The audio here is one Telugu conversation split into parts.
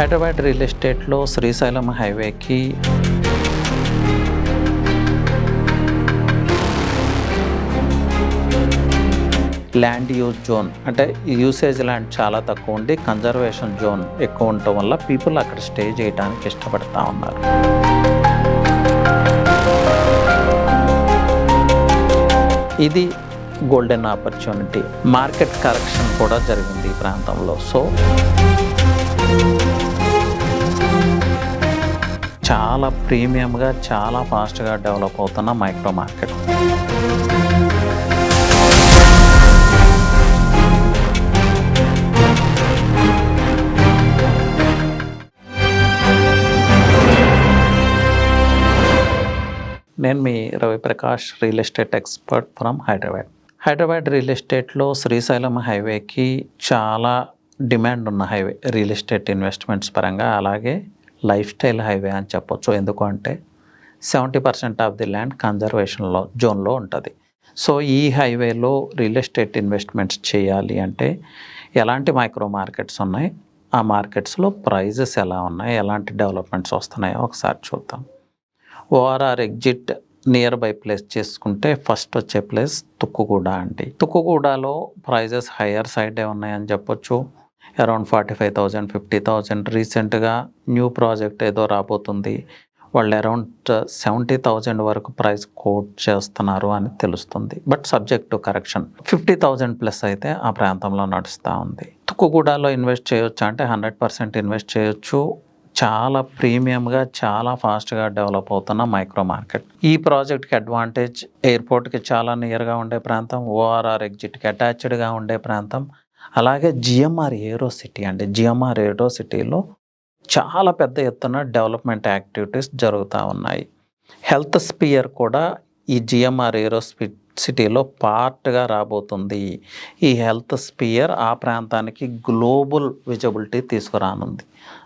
హైదరాబాద్ రియల్ ఎస్టేట్లో శ్రీశైలం హైవేకి ల్యాండ్ యూజ్ జోన్ అంటే యూసేజ్ ల్యాండ్ చాలా తక్కువ ఉండి కన్జర్వేషన్ జోన్ ఎక్కువ ఉండటం వల్ల పీపుల్ అక్కడ స్టే చేయడానికి ఇష్టపడతా ఉన్నారు. ఇది గోల్డెన్ ఆపర్చునిటీ మార్కెట్ కరెక్షన్ కూడా జరిగింది ఈ ప్రాంతంలో. సో చాలా ప్రీమియంగా చాలా ఫాస్ట్గా డెవలప్ అవుతున్న మైక్రో మార్కెట్. నేను మీ Raviprakash real estate expert from Hyderabad. Hyderabad real ఎస్టేట్లో శ్రీశైలం హైవేకి చాలా డిమాండ్ ఉన్న హైవే రియల్ ఎస్టేట్ ఇన్వెస్ట్మెంట్స్ పరంగా. అలాగే లైఫ్ స్టైల్ హైవే అని చెప్పొచ్చు. ఎందుకు అంటే seventy percent of the land కన్జర్వేషన్లో జోన్లో ఉంటుంది. సో ఈ హైవేలో రియల్ ఎస్టేట్ ఇన్వెస్ట్మెంట్స్ చేయాలి అంటే ఎలాంటి మైక్రో మార్కెట్స్ ఉన్నాయి? ఆ మార్కెట్స్లో ప్రైజెస్ ఎలా ఉన్నాయి? ఎలాంటి డెవలప్మెంట్స్ వస్తున్నాయో ఒకసారి చూద్దాం. ORR exit near by place చేసుకుంటే ఫస్ట్ వచ్చే ప్లేస్ తుక్కుగూడ అండి. తుక్కుగూడలో ప్రైజెస్ హయ్యర్ సైడే ఉన్నాయని చెప్పొచ్చు. Around forty five thousand fifty thousand రీసెంట్గా న్యూ ప్రాజెక్ట్ ఏదో రాబోతుంది. వాళ్ళు అరౌండ్ సెవెంటీ థౌజండ్ వరకు ప్రైస్ కోట్ చేస్తున్నారు అని తెలుస్తుంది. But subject to correction fifty thousand plus అయితే ఆ ప్రాంతంలో నడుస్తూ ఉంది. తుక్కుగూడలో ఇన్వెస్ట్ చేయొచ్చు అంటే హండ్రెడ్ పర్సెంట్ ఇన్వెస్ట్ చేయొచ్చు. చాలా ప్రీమియంగా చాలా ఫాస్ట్గా డెవలప్ అవుతున్న మైక్రో మార్కెట్. ఈ ప్రాజెక్ట్కి అడ్వాంటేజ్ ఎయిర్పోర్ట్కి చాలా నియర్గా ఉండే ప్రాంతం ఓఆర్ఆర్ ఎగ్జిట్కి అటాచ్డ్గా ఉండే ప్రాంతం అలాగే జిఎంఆర్ ఏరో సిటీ అండి. జిఎంఆర్ ఏరో సిటీలో చాలా పెద్ద ఎత్తున డెవలప్మెంట్ యాక్టివిటీస్ జరుగుతూ ఉన్నాయి. హెల్త్ స్పియర్ కూడా ఈ జిఎంఆర్ ఏరో సిటీలో పార్ట్గా రాబోతుంది. ఈ హెల్త్ స్పియర్ ఆ ప్రాంతానికి global visibility తీసుకురానుంది.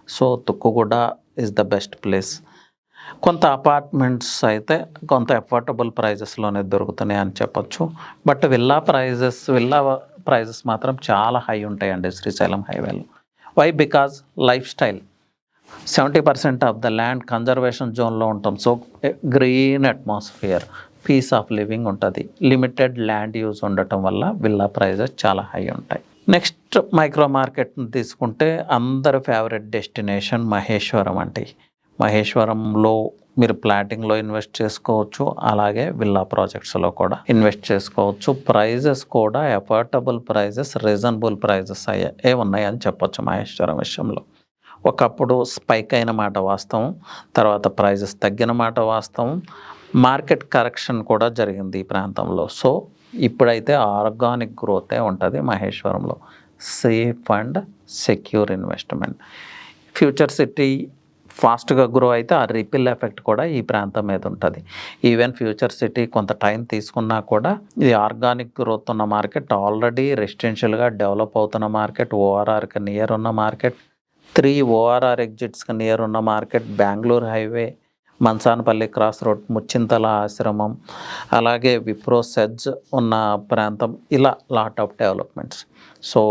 So Tukkuguda is the best place. కొంత అపార్ట్మెంట్స్ అయితే కొంత అఫోర్డబుల్ ప్రైజెస్లోనే దొరుకుతున్నాయి అని చెప్పొచ్చు. But villa prices villa prices మాత్రం చాలా హై ఉంటాయండి శ్రీశైలం హైవేలో. Why because lifestyle seventy percent of the land conservation జోన్లో ఉంటాం so green atmosphere peace of living ఉంటుంది. లిమిటెడ్ ల్యాండ్ యూజ్ ఉండటం వల్ల విల్లా ప్రైజెస్ చాలా హై ఉంటాయి. నెక్స్ట్ మైక్రో మార్కెట్ని తీసుకుంటే అందరి ఫేవరెట్ డెస్టినేషన్ మహేశ్వరం అండి. మహేశ్వరంలో మీరు ప్లాటింగ్లో ఇన్వెస్ట్ చేసుకోవచ్చు అలాగే విల్లా ప్రాజెక్ట్స్లో కూడా ఇన్వెస్ట్ చేసుకోవచ్చు. ప్రైజెస్ కూడా అఫోర్డబుల్ ప్రైజెస్ రీజనబుల్ ప్రైజెస్ అయ్యే ఉన్నాయని చెప్పొచ్చు మహేశ్వరం విషయంలో. ఒకప్పుడు స్పైక్ అయిన మాట వాస్తవం తర్వాత ప్రైజెస్ తగ్గిన మాట వాస్తవం మార్కెట్ కరెక్షన్ కూడా జరిగింది ఈ ప్రాంతంలో. సో ఇప్పుడైతే ఆర్గానిక్ గ్రోతే ఉంటుంది మహేశ్వరంలో. Safe and secure investment. Future city ఫాస్ట్గా గ్రో అయితే ఆ రిపిల్ ఎఫెక్ట్ కూడా ఈ ప్రాంతం మీద ఉంటుంది. ఈవెన్ ఫ్యూచర్ సిటీ కొంత టైం తీసుకున్నా కూడా ఇది ఆర్గానిక్ గ్రోత్ ఉన్న మార్కెట్ ఆల్రెడీ రెసిడెన్షియల్గా డెవలప్ అవుతున్న మార్కెట్ ఓఆర్ఆర్కి నియర్ ఉన్న మార్కెట్ త్రీ ఓఆర్ఆర్ ఎగ్జిట్స్కి నియర్ ఉన్న market Bengaluru highway Mansanpalli cross road Muchintal ఆశ్రమం అలాగే విప్రో సెజ్ ఉన్న ప్రాంతం ఇలా లాట్ ఆఫ్ డెవలప్మెంట్స్. సో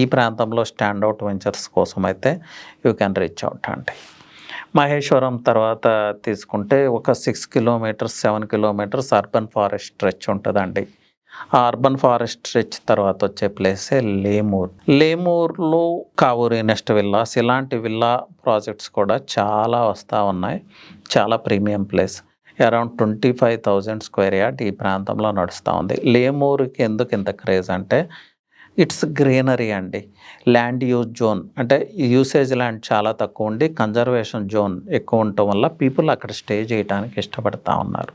ఈ ప్రాంతంలో స్టాండౌట్ వెంచర్స్ కోసం అయితే యూ క్యాన్ రీచ్ అవుట్ అండి. మహేశ్వరం తర్వాత తీసుకుంటే ఒక six kilometres seven kilometres urban forest stretch ఉంటుందండి. ఆ అర్బన్ ఫారెస్ట్ స్ట్రెచ్ తర్వాత వచ్చే ప్లేసే లేమూర్. లేమూర్లో కావూరి నెక్స్ట్ విల్లాస్ ఇలాంటి విల్లా ప్రాజెక్ట్స్ కూడా చాలా వస్తూ ఉన్నాయి. చాలా premium place around twenty five thousand square yard ఈ ప్రాంతంలో నడుస్తూ ఉంది. లేమూరుకి ఎందుకు ఇంత క్రేజ్ అంటే ఇట్స్ గ్రీనరీ అండి. ల్యాండ్ యూజ్ జోన్ అంటే యూసేజ్ ల్యాండ్ చాలా తక్కువ ఉండి కన్జర్వేషన్ జోన్ ఎక్కువ ఉండటం వల్ల పీపుల్ అక్కడ స్టే చేయడానికి ఇష్టపడతా ఉన్నారు.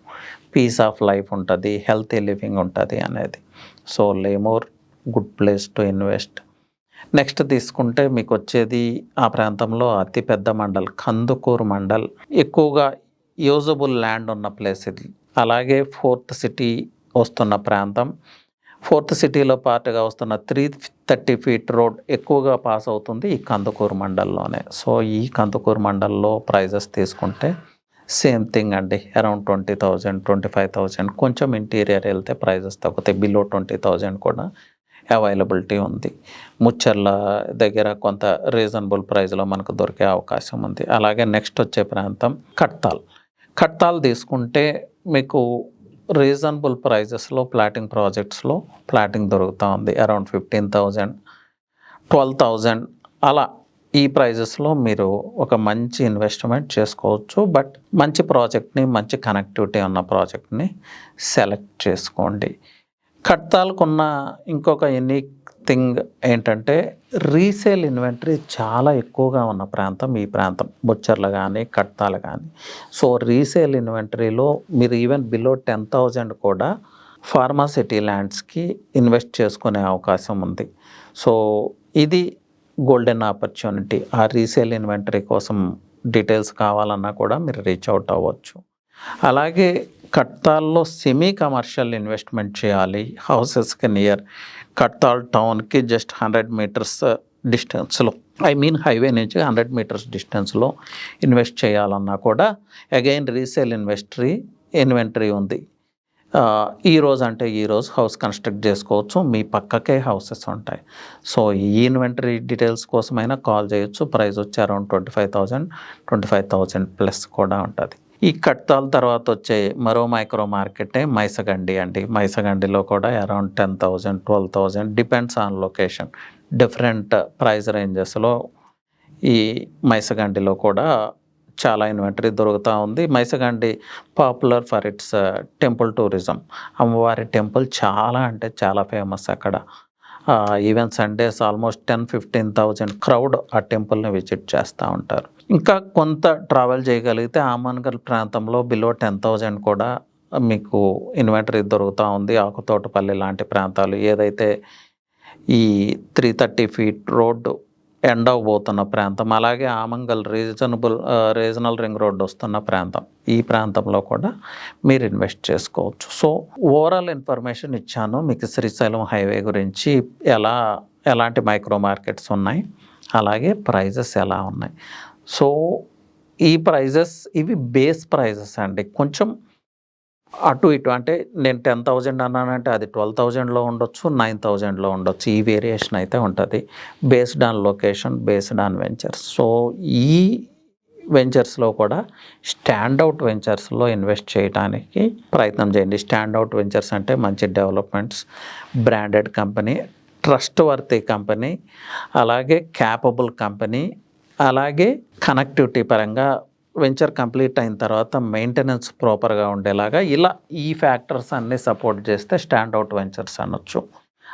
పీస్ ఆఫ్ లైఫ్ ఉంటుంది హెల్తీ లివింగ్ ఉంటుంది అనేది. So Lemur good place to invest. Next తీసుకుంటే మీకు వచ్చేది ఆ ప్రాంతంలో అతిపెద్ద మండల్ కందుకూరు మండల్. ఎక్కువగా యూజబుల్ ల్యాండ్ ఉన్న ప్లేస్ ఇది. అలాగే ఫోర్త్ సిటీ వస్తున్న ప్రాంతం ఫోర్త్ సిటీలో పార్ట్గా వస్తున్న త్రీ థర్టీ ఫీట్ రోడ్ ఎక్కువగా పాస్ అవుతుంది ఈ కందుకూరు మండల్లోనే. సో ఈ కందుకూరు మండల్లో ప్రైజెస్ తీసుకుంటే సేమ్ థింగ్ అండి. Around twenty thousand twenty five thousand. కొంచెం ఇంటీరియర్ వెళ్తే ప్రైజెస్ తగ్గుతాయి. బిలో ట్వంటీ థౌజండ్ కూడా అవైలబిలిటీ ఉంది. ముచ్చర్ల దగ్గర కొంత రీజనబుల్ ప్రైస్లో మనకు దొరికే అవకాశం ఉంది. అలాగే నెక్స్ట్ వచ్చే ప్రాంతం కట్తాల్ కట్తాల్ తీసుకుంటే మీకు రీజనబుల్ ప్రైజెస్లో ప్లాటింగ్ ప్రాజెక్ట్స్లో ప్లాటింగ్ దొరుకుతూ ఉంది. Around fifteen thousand twelve thousand అలా ఈ ప్రైజెస్లో మీరు ఒక మంచి ఇన్వెస్ట్మెంట్ చేసుకోవచ్చు. బట్ మంచి ప్రాజెక్ట్ని మంచి కనెక్టివిటీ ఉన్న ప్రాజెక్ట్ని సెలెక్ట్ చేసుకోండి. కట్తాలకున్న ఇంకొక యూనిక్ థింగ్ ఏంటంటే రీసేల్ ఇన్వెంటరీ చాలా ఎక్కువగా ఉన్న ప్రాంతం ఈ ప్రాంతం. బొచ్చర్లు కానీ కట్టాలు కానీ సో రీసేల్ ఇన్వెంటరీలో మీరు ఈవెన్ బిలో టెన్ థౌజండ్ కూడా ఫార్మాసిటీ ల్యాండ్స్కి ఇన్వెస్ట్ చేసుకునే అవకాశం ఉంది. సో ఇది గోల్డెన్ ఆపర్చునిటీ. ఆ రీసేల్ ఇన్వెంటరీ కోసం డీటెయిల్స్ కావాలన్నా కూడా మీరు రీచ్ అవుట్ అవ్వచ్చు. అలాగే కట్తాల్లో సెమీ కమర్షియల్ ఇన్వెస్ట్మెంట్ చేయాలి. హౌసెస్కి నియర్ కట్తాల్ టౌన్కి జస్ట్ హండ్రెడ్ మీటర్స్ డిస్టెన్స్లో ఐ మీన్ హైవే నుంచి హండ్రెడ్ మీటర్స్ డిస్టెన్స్లో ఇన్వెస్ట్ చేయాలన్నా కూడా అగైన్ రీసేల్ ఇన్వెస్టరీ ఇన్వెంటరీ ఉంది. ఈరోజు ఈ రోజు అంటే ఈ రోజు హౌస్ కన్స్ట్రక్ట్ చేసుకోవచ్చు. మీ పక్కకే హౌసెస్ ఉంటాయి. సో ఈ ఇన్వెంటరీ డీటెయిల్స్ కోసమైనా కాల్ చేయొచ్చు. ప్రైస్ వచ్చి around twenty five thousand twenty five thousand plus కూడా ఉంటుంది. ఈ కట్టాల తర్వాత వచ్చే మరో మైక్రో మార్కెటే మైసగండి అండి. మైసగండిలో కూడా around ten thousand twelve thousand depends on location different price రేంజెస్లో ఈ మైసగండిలో కూడా చాలా ఇన్వెంటరీ దొరుకుతూ ఉంది. Maisigandi popular for its temple tourism అమ్మవారి టెంపుల్ చాలా అంటే చాలా ఫేమస్ అక్కడ. Even Sundays almost ten fifteen thousand crowd ఆ టెంపుల్ని విజిట్ చేస్తూ ఉంటారు. ఇంకా కొంత ట్రావెల్ చేయగలిగితే ఆమన్గల్ ప్రాంతంలో బిలో టెన్ థౌజండ్ కూడా మీకు ఇన్వెంటరీ దొరుకుతూ ఉంది. ఆకుతోటపల్లి లాంటి ప్రాంతాలు. ఏదైతే ఈ three thirty feet road end అవ్వబోతున్న ప్రాంతం. అలాగే Amangal reasonable regional ring road వస్తున్న ప్రాంతం. ఈ ప్రాంతంలో కూడా మీరు ఇన్వెస్ట్ చేసుకోవచ్చు. సో ఓవరాల్ ఇన్ఫర్మేషన్ ఇచ్చాను. మీకు శ్రీశైలం హైవే గురించి ఎలా ఎలాంటి మైక్రో మార్కెట్స్ ఉన్నాయి అలాగే ప్రైజెస్ ఎలా ఉన్నాయి. సో ఈ ప్రైజెస్ ఇవి బేస్ ప్రైజెస్ అండి. కొంచెం అటు ఇటు అంటే నేను టెన్ థౌజండ్ అన్నానంటే అది ట్వెల్వ్ థౌజండ్లో ఉండొచ్చు నైన్ థౌజండ్లో ఉండొచ్చు. ఈ వేరియేషన్ అయితే ఉంటుంది. Based on location based on ventures. So ఈ వెంచర్స్లో కూడా స్టాండౌట్ వెంచర్స్లో ఇన్వెస్ట్ చేయడానికి ప్రయత్నం చేయండి. స్టాండౌట్ వెంచర్స్ అంటే మంచి developments branded company trustworthy company అలాగే క్యాపబుల్ కంపెనీ అలాగే కనెక్టివిటీ పరంగా వెంచర్ కంప్లీట్ అయిన తర్వాత మెయింటెనెన్స్ ప్రాపర్గా ఉండేలాగా ఇలా ఈ ఫ్యాక్టర్స్ అన్నీ సపోర్ట్ చేస్తే స్టాండ్అవుట్ వెంచర్స్ అనొచ్చు.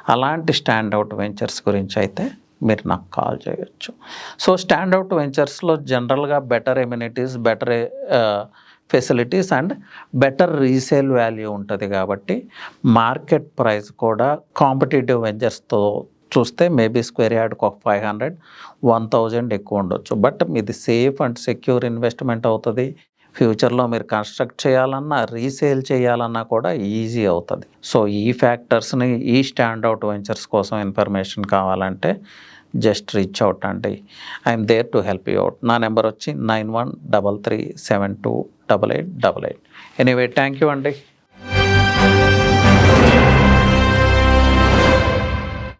అలాంటి స్టాండ్అవుట్ వెంచర్స్ గురించి అయితే మీరు నాకు కాల్ చేయొచ్చు. సో స్టాండ్అవుట్ వెంచర్స్లో జనరల్గా better amenities better facilities and better resale value ఉంటుంది కాబట్టి మార్కెట్ ప్రైస్ కూడా కాంపిటేటివ్ వెంచర్స్తో చూస్తే మేబీ స్క్వేర్ యార్డ్కి ఒక ఫైవ్ హండ్రెడ్ వన్ థౌజండ్ ఎక్కువ ఉండొచ్చు. బట్ ఇది సేఫ్ అండ్ సెక్యూర్ ఇన్వెస్ట్మెంట్ అవుతుంది. ఫ్యూచర్లో మీరు కన్స్ట్రక్ట్ చేయాలన్నా రీసేల్ చేయాలన్నా కూడా ఈజీ అవుతుంది. సో ఈ ఫ్యాక్టర్స్ని ఈ స్టాండౌట్ వెంచర్స్ కోసం ఇన్ఫర్మేషన్ కావాలంటే జస్ట్ రీచ్ అవుట్ అండి. I'm there to help you out. నా నెంబర్ వచ్చి nine one double three seven two double eight double eight. Anyway thank you అండి.